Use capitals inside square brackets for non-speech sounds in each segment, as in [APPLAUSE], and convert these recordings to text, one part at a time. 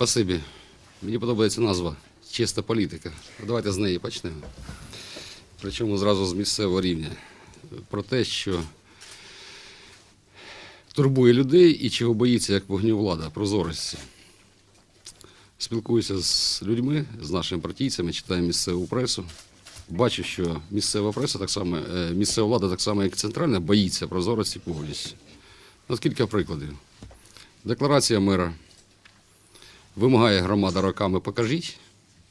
Спасибі. Мені подобається назва чиста політика. Давайте з неї почнемо. Причому зразу з місцевого рівня. Про те, що турбує людей і чого боїться як вогню влада, прозорості. Спілкуюся з людьми, з нашими партійцями, читаю місцеву пресу. Бачу, що місцева преса так само, е, місцева влада так само, як центральна, боїться прозорості повністю. От кілька прикладів. Декларація мера. Вимагає громада роками покажіть.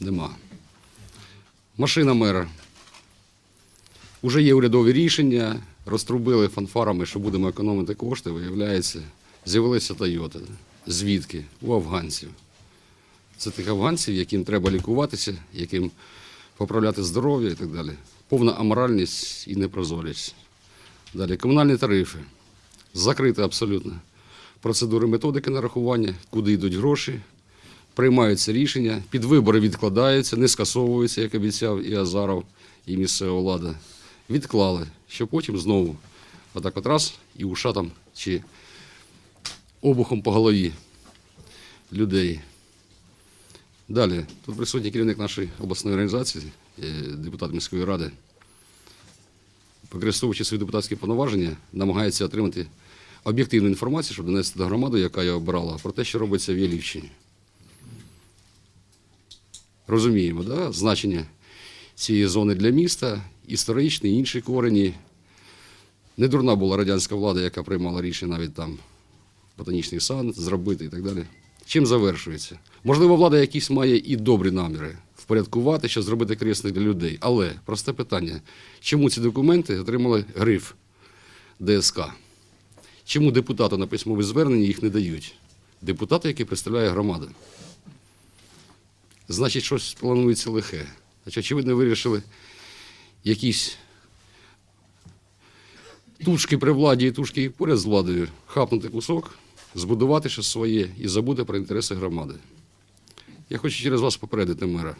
Нема. Машина мера. Уже є урядові рішення, розтрубили фанфарами, що будемо економити кошти, виявляється, з'явилися Тойота. Звідки? У афганців. Це тих афганців, яким треба лікуватися, яким поправляти здоров'я і так далі. Повна аморальність і непрозорість. Далі комунальні тарифи. Закрита абсолютно. Процедури методики нарахування, куди йдуть гроші, приймаються рішення, під вибори відкладаються, не скасовуються, як обіцяв і Азаров, і місцева влада. Відклали, що потім знову отак от раз і ушатом чи обухом по голові людей. Далі, тут присутній керівник нашої обласної організації, е, депутат міської ради, використовуючи свої депутатські повноваження, намагається отримати об'єктивну інформацію, щоб донести до громади, яка його обрала, про те, що робиться в Ялівщині. Розуміємо, да? значення цієї зони для міста, історичні, інші корені. Недурна була радянська влада, яка приймала рішення навіть там ботанічний сад зробити і так далі. Чим завершується? Можливо, влада якісь має і добрі наміри впорядкувати, що зробити корисно для людей. Але просте питання: чому ці документи отримали гриф ДСК? Чому депутату на письмові звернення їх не дають? Депутати, який представляє громаду. Значить, щось планується лихе. Значить, очевидно, вирішили якісь тушки при владі і тушки поряд з владою хапнути кусок, збудувати щось своє і забути про інтереси громади. Я хочу через вас попередити мера.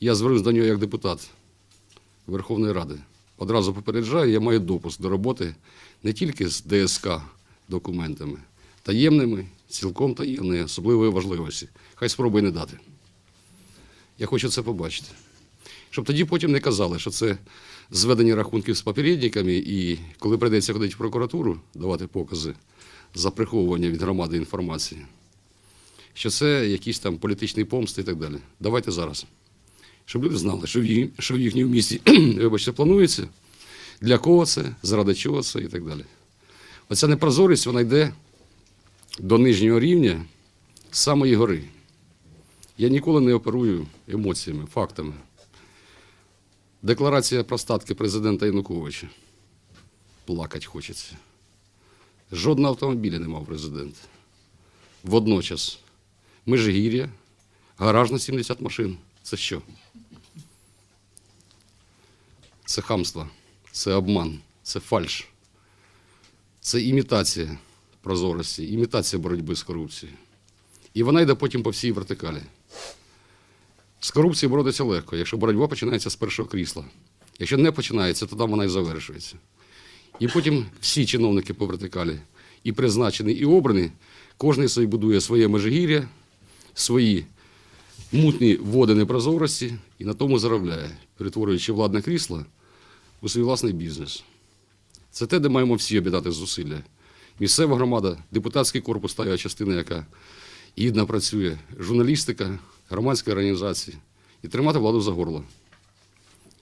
Я звернусь до нього як депутат Верховної Ради. Одразу попереджаю, я маю допуск до роботи не тільки з ДСК документами, таємними, цілком таємними, особливої важливості. Хай спробує не дати. Я хочу це побачити. Щоб тоді потім не казали, що це зведення рахунків з попередниками, і коли прийдеться ходити в прокуратуру, давати покази за приховування від громади інформації, що це якісь там політичні помсти і так далі. Давайте зараз. Щоб люди знали, що в, їх, що в їхньому місті [CLEARS THROAT] вибачте, планується, для кого це, заради чого це і так далі. Оця непрозорість вона йде до нижнього рівня самої гори. Я ніколи не оперую емоціями, фактами. Декларація про статки президента Януковича. Плакать хочеться. Жодного автомобіля не мав президент. Водночас Межигір'я, гараж на 70 машин. Це що? Це хамство, це обман, це фальш, це імітація прозорості, імітація боротьби з корупцією. І вона йде потім по всій вертикалі. З корупцією боротися легко, якщо боротьба починається з першого крісла. Якщо не починається, то там вона і завершується. І потім всі чиновники по вертикалі, і призначені, і обрані, кожен собі будує своє межигір'я, свої мутні води непрозорості і на тому заробляє, перетворюючи владне крісло у свій власний бізнес. Це те, де маємо всі об'єднати зусилля. Місцева громада, депутатський корпус, та частина, яка гідно працює, журналістика, громадські організації і тримати владу за горло.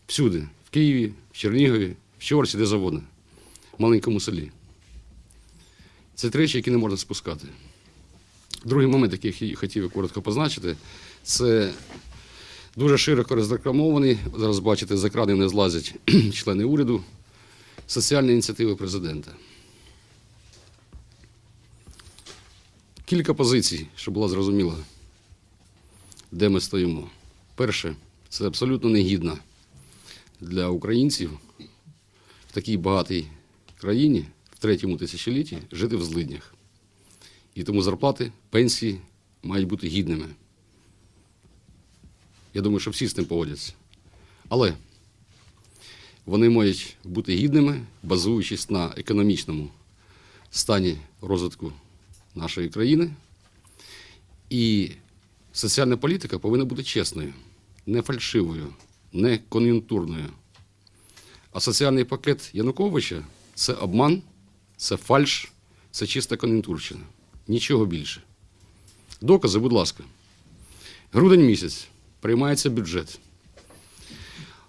Всюди, в Києві, в Чернігові, в Чорсі, де завгодно, в маленькому селі. Це речі, які не можна спускати. Другий момент, який я хотів коротко позначити, це дуже широко розрекламований. Зараз бачите, з екранів не злазять [CLEARS THROAT] члени уряду, соціальні ініціативи президента. Кілька позицій, щоб було зрозуміло, де ми стоїмо. Перше, це абсолютно негідно для українців в такій багатій країні, в третьому тисячолітті, жити в злиднях. І тому зарплати, пенсії мають бути гідними. Я думаю, що всі з тим погодяться. Але вони мають бути гідними, базуючись на економічному стані розвитку нашої країни і Соціальна політика повинна бути чесною, не фальшивою, не кон'юнктурною. А соціальний пакет Януковича це обман, це фальш, це чиста кон'юнктурщина. Нічого більше. Докази, будь ласка. Грудень місяць приймається бюджет.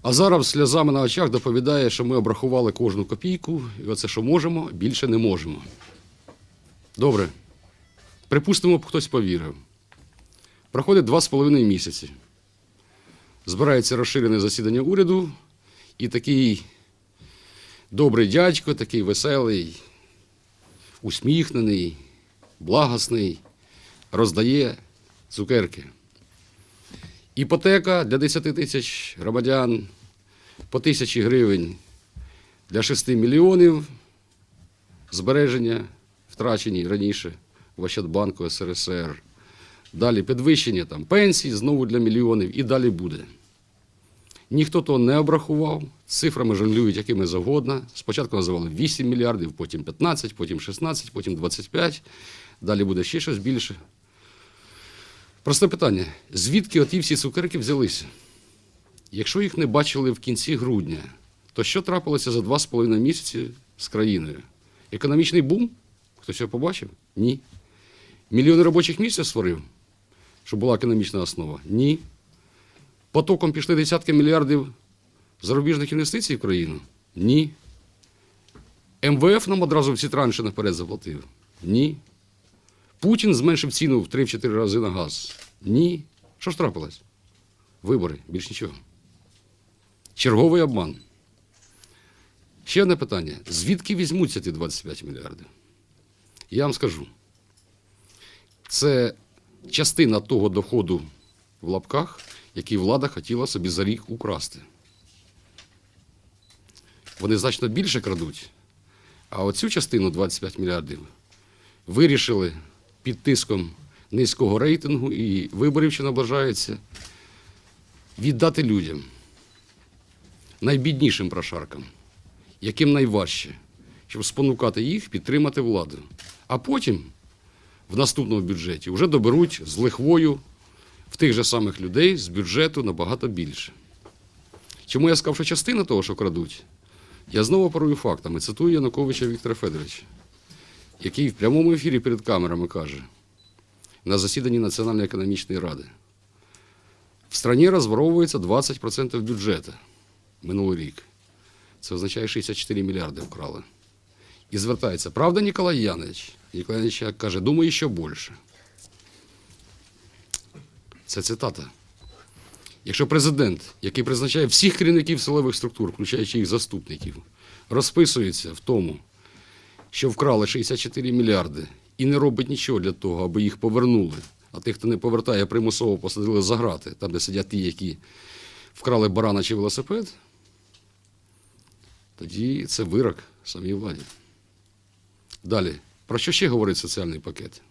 А зараз сльозами на очах доповідає, що ми обрахували кожну копійку, і оце, що можемо, більше не можемо. Добре. Припустимо, б хтось повірив. Проходить два з половиною місяці. Збирається розширене засідання уряду, і такий добрий дядько, такий веселий, усміхнений, благосний, роздає цукерки. Іпотека для 10 тисяч громадян по тисячі гривень для 6 мільйонів збереження, втрачені раніше в Ощадбанку СРСР. Далі підвищення там, пенсій знову для мільйонів і далі буде. Ніхто того не обрахував, цифрами жонглюють якими завгодно. Спочатку називали 8 мільярдів, потім 15, потім 16, потім 25, далі буде ще щось більше. Просте питання: звідки оті всі цукерки взялися? Якщо їх не бачили в кінці грудня, то що трапилося за два з половиною місяці з країною? Економічний бум? Хтось його побачив? Ні. Мільйони робочих місць створив, щоб була економічна основа? Ні. Потоком пішли десятки мільярдів зарубіжних інвестицій в країну? Ні. МВФ нам одразу всі транші наперед заплатив? Ні. Путін зменшив ціну в 3-4 рази на газ? Ні. Що ж трапилось? Вибори, більш нічого. Черговий обман. Ще одне питання: звідки візьмуться ті 25 мільярдів? Я вам скажу. Це частина того доходу в лапках, який влада хотіла собі за рік украсти. Вони значно більше крадуть. А оцю частину 25 мільярдів вирішили під тиском низького рейтингу і виборів, що наближаються, віддати людям, найбіднішим прошаркам, яким найважче, щоб спонукати їх підтримати владу. А потім в наступному бюджеті вже доберуть з лихвою в тих же самих людей з бюджету набагато більше. Чому я сказав, що частина того, що крадуть, я знову парую фактами. Цитую Януковича Віктора Федоровича, який в прямому ефірі перед камерами каже на засіданні Національної економічної ради. В стране розворовується 20% бюджету минулий рік. Це означає 64 мільярди вкрали. І звертається, правда, Ніколай Янович? Ніколай Янович каже, думаю, що більше. Це цитата. Якщо президент, який призначає всіх керівників силових структур, включаючи їх заступників, розписується в тому, що вкрали 64 мільярди і не робить нічого для того, аби їх повернули, а тих, хто не повертає, примусово посадили за грати, там, де сидять ті, які вкрали барана чи велосипед, тоді це вирок самій владі. Далі, про що ще говорить соціальний пакет?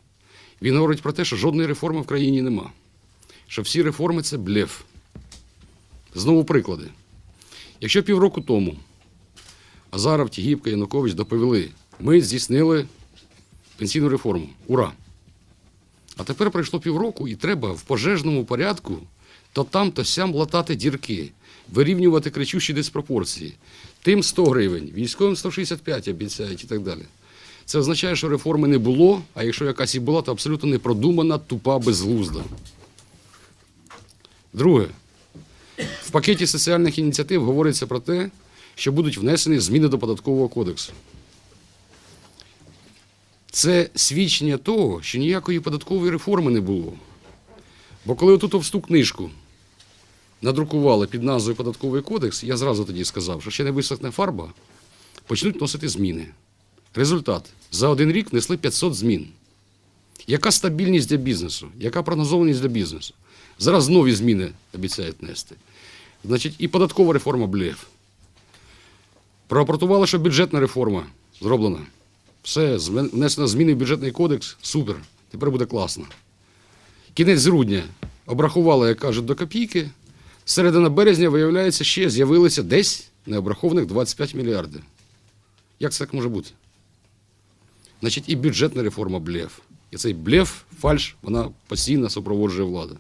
Він говорить про те, що жодної реформи в країні нема. Що всі реформи це блеф. Знову приклади. Якщо півроку тому Азаров, Тігіпка, Янукович доповіли, ми здійснили пенсійну реформу. Ура! А тепер пройшло півроку і треба в пожежному порядку то там, то сям латати дірки, вирівнювати кричущі диспропорції. Тим 100 гривень, військовим 165 обіцяють і так далі. Це означає, що реформи не було, а якщо якась і була, то абсолютно непродумана, тупа, безглузда. Друге, в пакеті соціальних ініціатив говориться про те, що будуть внесені зміни до податкового кодексу. Це свідчення того, що ніякої податкової реформи не було. Бо коли оту товсту книжку надрукували під назвою Податковий кодекс, я зразу тоді сказав, що ще не висохне фарба, почнуть вносити зміни. Результат: за один рік внесли 500 змін. Яка стабільність для бізнесу? Яка прогнозованість для бізнесу? Зараз нові зміни обіцяють нести. Значить, і податкова реформа блеф. Прорапортували, що бюджетна реформа зроблена. Все, внесено зміни в бюджетний кодекс, супер. Тепер буде класно. Кінець грудня обрахували, як кажуть, до копійки. Середина березня, виявляється, ще з'явилося десь необрахованих 25 мільярдів. Як це так може бути? Значить, і бюджетна реформа блеф. І цей блеф, фальш, вона постійно супроводжує влада.